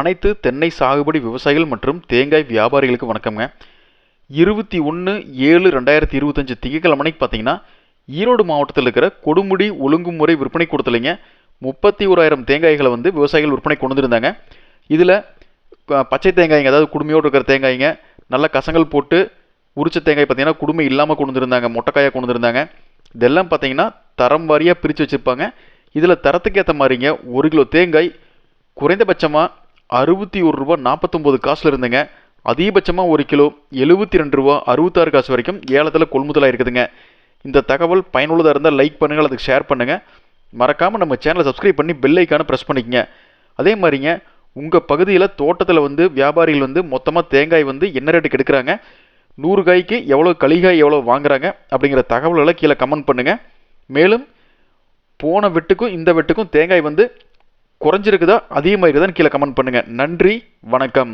அனைத்து தென்னை சாகுபடி விவசாயிகள் மற்றும் தேங்காய் வியாபாரிகளுக்கு வணக்கம்ங்க. இருபத்தி ஒன்று ஏழு ரெண்டாயிரத்தி இருபத்தஞ்சி திங்கக்கிழமைக்கு பார்த்தீங்கன்னா ஈரோடு மாவட்டத்தில் இருக்கிற கொடுமுடி ஒழுங்குமுறை விற்பனை கொடுத்துலைங்க முப்பத்தி ஓராயிரம் தேங்காய்களை வந்து விவசாயிகள் விற்பனை கொண்டு வந்திருந்தாங்க. இதில் பச்சை தேங்காய்ங்க அதாவது குடுமையோடு இருக்கிற தேங்காய்ங்க நல்ல கசங்கள் போட்டு உரிச்ச தேங்காய் பார்த்தீங்கன்னா குடுமை இல்லாமல் கொண்டு வந்திருந்தாங்க மொட்டைக்காயாக கொண்டு வந்திருந்தாங்க. இதெல்லாம் பார்த்தீங்கன்னா தரம் வாரியாக பிரித்து வச்சுருப்பாங்க. இதில் தரத்துக்கு ஏற்ற மாதிரிங்க ஒரு கிலோ தேங்காய் குறைந்தபட்சமாக அறுபத்தி ஒரு ரூபா நாற்பத்தொம்போது காசில் இருந்துங்க. அதிகபட்சமாக ஒரு கிலோ எழுபத்தி ரெண்டு ரூபா அறுபத்தாறு காசு வரைக்கும் ஏலத்தில் கொள்முதலாக இருக்குதுங்க. இந்த தகவல் பயனுள்ளதாக இருந்தால் லைக் பண்ணுங்கள் அதுக்கு ஷேர் பண்ணுங்கள் மறக்காமல் நம்ம சேனலை சப்ஸ்கிரைப் பண்ணி பெல் ஐக்கானை ப்ரெஸ் பண்ணிக்கங்க. அதே மாதிரிங்க உங்கள் பகுதியில் தோட்டத்தில் வந்து வியாபாரிகள் வந்து மொத்தமாக தேங்காய் வந்து என்ன ரேட்டுக்கு எடுக்கிறாங்க? நூறு காய்க்கு எவ்வளோ களிகாய் எவ்வளோ வாங்குறாங்க? அப்படிங்கிற தகவல்களை கீழே கமெண்ட் பண்ணுங்கள் மேலும் போன வெட்டுக்கும் இந்த வெட்டுக்கும் தேங்காய் வந்து குறைஞ்சிருக்குதா? அதிகமாக இருக்குதான்னு கீழே கமெண்ட் பண்ணுங்கள் நன்றி வணக்கம்.